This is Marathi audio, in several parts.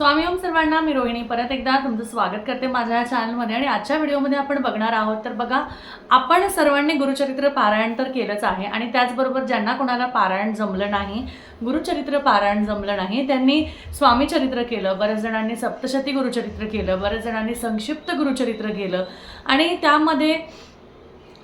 स्वामी ओम सर्वांना मी रोहिणी परत एकदा तुमचं स्वागत करते माझ्या या चॅनलमध्ये आणि आजच्या व्हिडिओमध्ये आपण बघणार आहोत तर बघा आपण सर्वांनी गुरुचरित्र पारायण तर केलंच आहे आणि त्याचबरोबर ज्यांना कोणाला पारायण जमलं नाही गुरुचरित्र पारायण जमलं नाही त्यांनी स्वामी चरित्र केलं बऱ्याच जणांनी सप्तशती गुरुचरित्र केलं बऱ्याच जणांनी संक्षिप्त गुरुचरित्र केलं आणि त्यामध्ये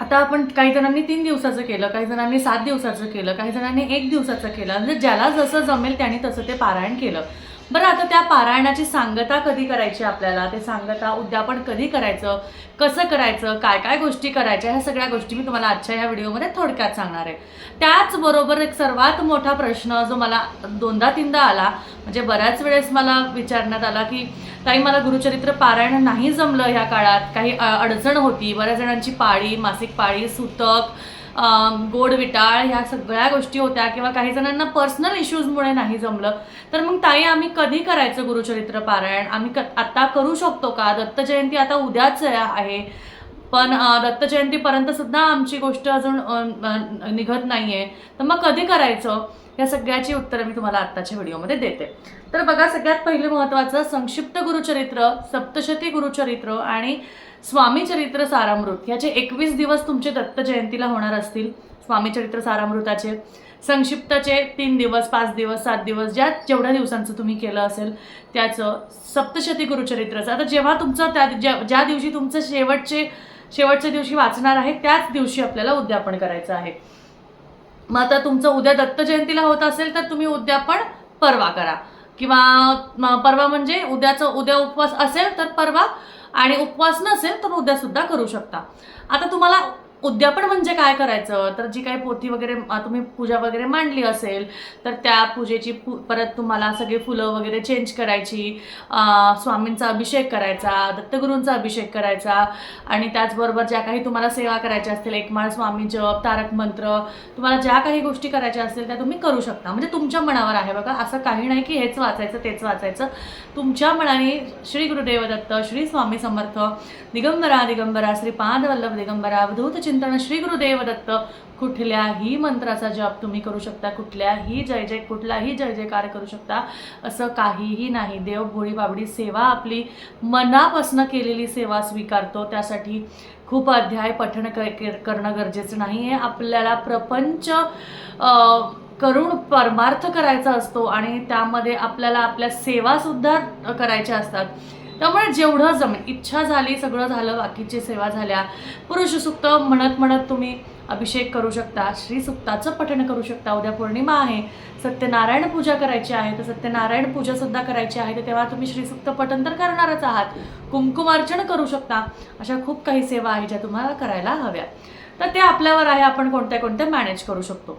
आता आपण काही जणांनी तीन दिवसाचं केलं काही जणांनी सात दिवसाचं केलं काही जणांनी एक दिवसाचं केलं म्हणजे ज्याला जसं जमेल त्यांनी तसं ते पारायण केलं. बरं आता त्या पारायणाची सांगता कधी करायची आपल्याला? ते सांगता उद्यापन कधी करायचं? कसं करायचं? काय काय गोष्टी करायच्या? ह्या सगळ्या गोष्टी मी तुम्हाला आजच्या ह्या व्हिडिओमध्ये थोडक्यात सांगणार आहे. त्याचबरोबर एक सर्वात मोठा प्रश्न जो मला दोनदा तीनदा आला म्हणजे बऱ्याच वेळेस मला विचारण्यात आला की ताई मला गुरुचरित्र पारायण नाही जमलं ह्या काळात. काही अडचण होती. बऱ्याच जणांची पाळी मासिक पाळी सुतक गोड विटाळ ह्या सगळ्या गोष्टी होत्या किंवा काही जणांना पर्सनल इश्यूजमुळे नाही जमलं तर मग ताई आम्ही कधी करायचं गुरुचरित्र पारायण? आम्ही क आत्ता करू शकतो का? दत्त जयंती आता उद्याच आहे. पण अ, दत्त जयंतीपर्यंत सुद्धा आमची गोष्ट अजून निघत नाही आहे तर मग कधी करायचं? या सगळ्याची उत्तरं मी तुम्हाला आत्ताच्या व्हिडिओमध्ये देते. तर बघा सगळ्यात पहिलं महत्त्वाचं संक्षिप्त गुरुचरित्र सप्तशती गुरुचरित्र आणि स्वामी चरित्र सारामृत. याचे एकवीस दिवस तुमचे दत्त जयंतीला होणार असतील. स्वामी चरित्र सारामृताचे. संक्षिप्तचे तीन दिवस पाच दिवस सात दिवस ज्या जेवढ्या दिवसांचं तुम्ही केलं असेल त्याचं सप्तशती गुरुचरित्राचं. आता जेव्हा तुमचं त्या ज्या ज्या दिवशी तुमचं शेवटचे शेवटच्या दिवशी वाचणार आहे त्याच दिवशी आपल्याला उद्यापन करायचं आहे. मग आता तुमचं उद्या दत्त जयंतीला होत असेल तर तुम्ही उद्यापन परवा करा. किंवा परवा म्हणजे उद्याचं उद्या उपवास असेल तर परवा आणि उपवास नसेल तर उद्यासुद्धा करू शकता. आता तुम्हाला उद्यापन म्हणजे काय करायचं? तर जी काही पोथी वगैरे तुम्ही पूजा वगैरे मांडली असेल तर त्या पूजेची पु परत तुम्हाला सगळी फुलं वगैरे चेंज करायची स्वामींचा अभिषेक करायचा दत्तगुरूंचा अभिषेक करायचा आणि त्याचबरोबर ज्या काही तुम्हाला सेवा करायच्या असतील एकमाळ स्वामी जप तारक मंत्र तुम्हाला ज्या काही गोष्टी करायच्या असतील त्या तुम्ही करू शकता. म्हणजे तुमच्या मनावर आहे बघा असं काही नाही की हेच वाचायचं तेच वाचायचं. तुमच्या मनाने श्री गुरुदेव दत्त श्री स्वामी समर्थ दिगंबरा दिगंबरा श्री पादवल्लभ दिगंबरा अवधूत चिंतन श्री गुरुदेव दत्त कुठल्याही मंत्राचा जप तुम्ही करू शकता कुठल्याही जय जय कुठलाही जय जयकार करू शकता असं काहीही नाही. देव भोळी बाबडी सेवा आपली मनापासनं केलेली सेवा स्वीकारतो. त्यासाठी खूप अध्याय पठण क- करणं गरजेचं नाही आहे आपल्याला प्रपंच करून परमार्थ करायचा असतो आणि त्यामध्ये आपल्याला आपल्या सेवासुद्धा करायच्या असतात. त्यामुळे जेवढं जमेल इच्छा झाली सगळं झालं बाकीची सेवा झाल्या पुरुष सुक्त म्हणत म्हणत तुम्ही अभिषेक करू शकता श्री सुक्ताचं पठण करू शकता. उद्या पौर्णिमा आहे सत्यनारायण पूजा करायची आहे तर सत्यनारायण पूजासुद्धा करायची आहे तर तेव्हा तुम्ही श्रीसुक्त पठण तर करणारच आहात. कुंकुमार्चन करू शकता. अशा खूप काही सेवा आहेत ज्या तुम्हाला करायला हव्या. तर ते आपल्यावर आहे आपण कोणत्या कोणत्या मॅनेज करू शकतो.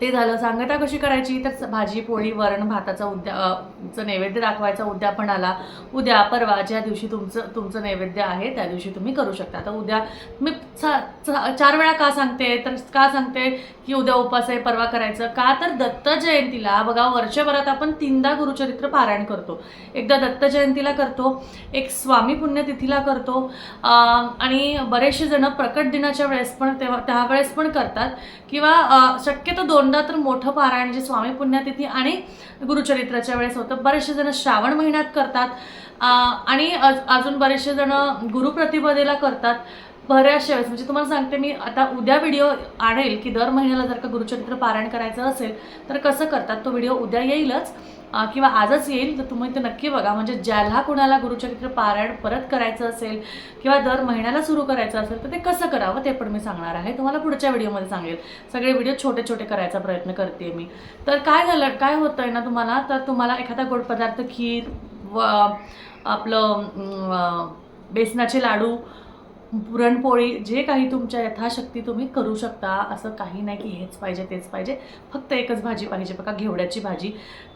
ते झालं. सांगता कशी करायची? तर भाजी पोळी वरण भाताचा उद्या चं नैवेद्य दाखवायचा उद्यापणाला उद्या परवा ज्या दिवशी तुमचं तुमचं नैवेद्य आहे त्या दिवशी तुम्ही करू शकता. तर उद्या मी चार वेळा का सांगते? तर का सांगते? की उद्या उपास आहे परवा करायचं. का तर दत्त जयंतीला बघा वर्षभरात आपण तीनदा गुरुचरित्र पारायण करतो. एकदा दत्त जयंतीला करतो एक स्वामी पुण्यतिथीला करतो आणि बरेचसे जण प्रकट दिनाच्या वेळेस पण तेव्हा त्यावेळेस पण करतात. किंवा शक्यतो दोन दोनदा तर मोठं पारायण जे स्वामी पुण्यतिथी आणि गुरुचरित्राच्या वेळेस होतं. बरेचसे जण श्रावण महिन्यात करतात. आणि अजून बरेचसे जण गुरुप्रतिपदेला करतात. बऱ्याचशा वेळेस. म्हणजे तुम्हाला सांगते मी आता उद्या व्हिडिओ आणेल की दर महिन्याला जर का गुरुचरित्र पारायण करायचं असेल तर कसं करतात तो व्हिडिओ उद्या येईलच. किंवा आजच येईल तर तुम्ही ते नक्की बघा. म्हणजे ज्याला कुणाला गुरुचरित्र पारायण परत करायचं असेल किंवा दर महिन्याला सुरू करायचं असेल तर ते कसं करावं ते पण मी सांगणार आहे. तुम्हाला पुढच्या व्हिडिओमध्ये सांगेल. सगळे व्हिडिओ छोटे छोटे करायचा प्रयत्न करते मी. तर काय झालं काय होतं आहे ना तुम्हाला? तर तुम्हाला एखादा गोड पदार्थ खीर व आपलं बेसनाचे लाडू पुरणपोळी जे काही तुमच्या यथाशक्ती तुम्ही करू शकता असं काही नाही की हेच पाहिजे तेच पाहिजे. फक्त एकच भाजी पाहिजे. बघा घेवड्याची भाजी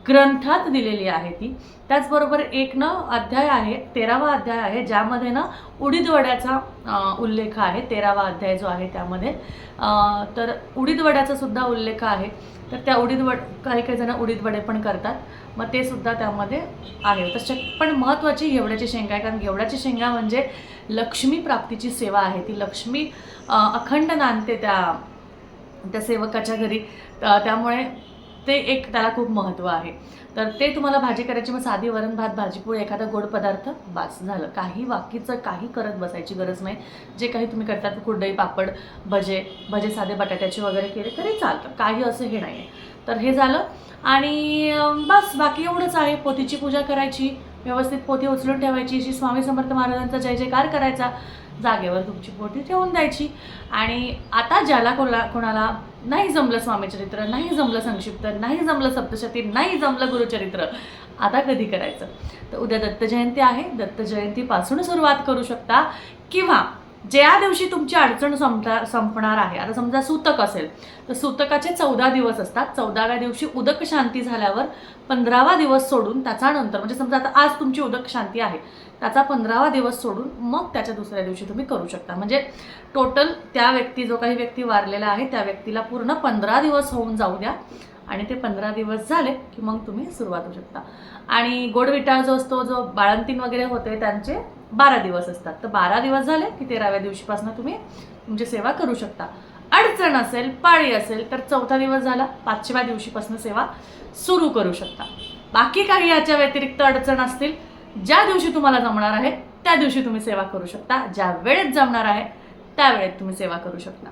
ग्रंथात दिलेली आहे ती. त्याचबरोबर एक ना अध्याय आहे तेरावा अध्याय आहे ज्यामध्ये ना उडीदवड्याचा उल्लेख आहे. तेरावा अध्याय जो आहे त्यामध्ये. तर उडीदवड्याचा सुद्धा उल्लेख आहे. तर त्या उडीदवड काही काही जण उडीदवडे पण करतात. मग ते सुद्धा त्यामध्ये आहे. तर पण महत्त्वाची घेवड्याची शेंगा आहे. कारण घेवड्याची शेंगा म्हणजे लक्ष्मी प्राप्तीची सेवा आहे. ती लक्ष्मी अखंड नांदते त्या त्या सेवकाच्या घरी. त्यामुळे ते एक त्याला खूप महत्त्व आहे. तर ते तुम्हाला भाजी करायची मग साधी वरण भात भाजीपोळी एखादा गोड पदार्थ बास झालं. काही बाकीचं काही करत बसायची गरज नाही. जे काही तुम्ही करतात कुरडई पापड भजे भजे साधे बटाट्याचे वगैरे केले तरी चालतं. काही असं हे नाही आहे तर हे झालं. आणि बस बाकी एवढंच आहे. पोथीची पूजा करायची व्यवस्थित पोथी उचलून ठेवायची. श्री स्वामी समर्थ महाराजांचा जय जयकार करायचा. जागेवर तुमची बोटी ठेवून द्यायची. आणि आता ज्याला कोणा कोणाला नाही जमलं स्वामीचरित्र नाही जमलं संक्षिप्त नाही जमलं सप्तशती नाही जमलं गुरुचरित्र आता कधी करायचं? तर उद्या दत्त जयंती आहे. दत्त जयंतीपासून सुरुवात करू शकता. किंवा ज्या दिवशी तुमची अडचण संपणार संपणार आहे आता समजा सूतक असेल तर सूतकाचे चौदा दिवस असतात. चौदाव्या दिवशी उदक शांती झाल्यावर पंधरावा दिवस सोडून त्याचा नंतर म्हणजे समजा आता आज तुमची उदक शांती आहे त्याचा पंधरावा दिवस सोडून मग त्याच्या दुसऱ्या दिवशी तुम्ही करू शकता. म्हणजे टोटल त्या व्यक्ती जो काही व्यक्ती वारलेला आहे त्या व्यक्तीला पूर्ण पंधरा दिवस होऊन जाऊ द्या आणि ते पंधरा दिवस झाले की मग तुम्ही सुरुवात होऊ शकता. आणि गोड विटाळ जो असतो जो बाळंतीण वगैरे होते त्यांचे बारा दिवस असतात. तर बारा दिवस झाले की तेराव्या दिवशीपासून तुम्ही तुमची सेवा करू शकता. अडचण असेल पाळी असेल तर चौथा दिवस झाला पाचव्या दिवशीपासून सेवा सुरू करू शकता. बाकी काही याच्या व्यतिरिक्त अडचण असतील ज्या दिवशी तुम्हाला जमणार आहे त्या दिवशी तुम्ही सेवा करू शकता. ज्या वेळेत जमणार आहे त्यावेळेत तुम्ही सेवा करू शकता.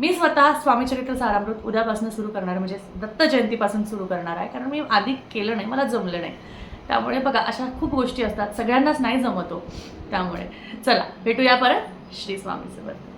मी स्वतः स्वामीचरित्र सारामृत उद्यापासून सुरू करणार म्हणजे दत्त जयंतीपासून सुरू करणार आहे कारण मी आधी केलं नाही मला जमलं नाही. त्यामुळे बघा अशा खूप गोष्टी असतात. सगळ्यांनाच नाही जमतो त्यामुळे. चला भेटूया परत श्री स्वामीसोबत.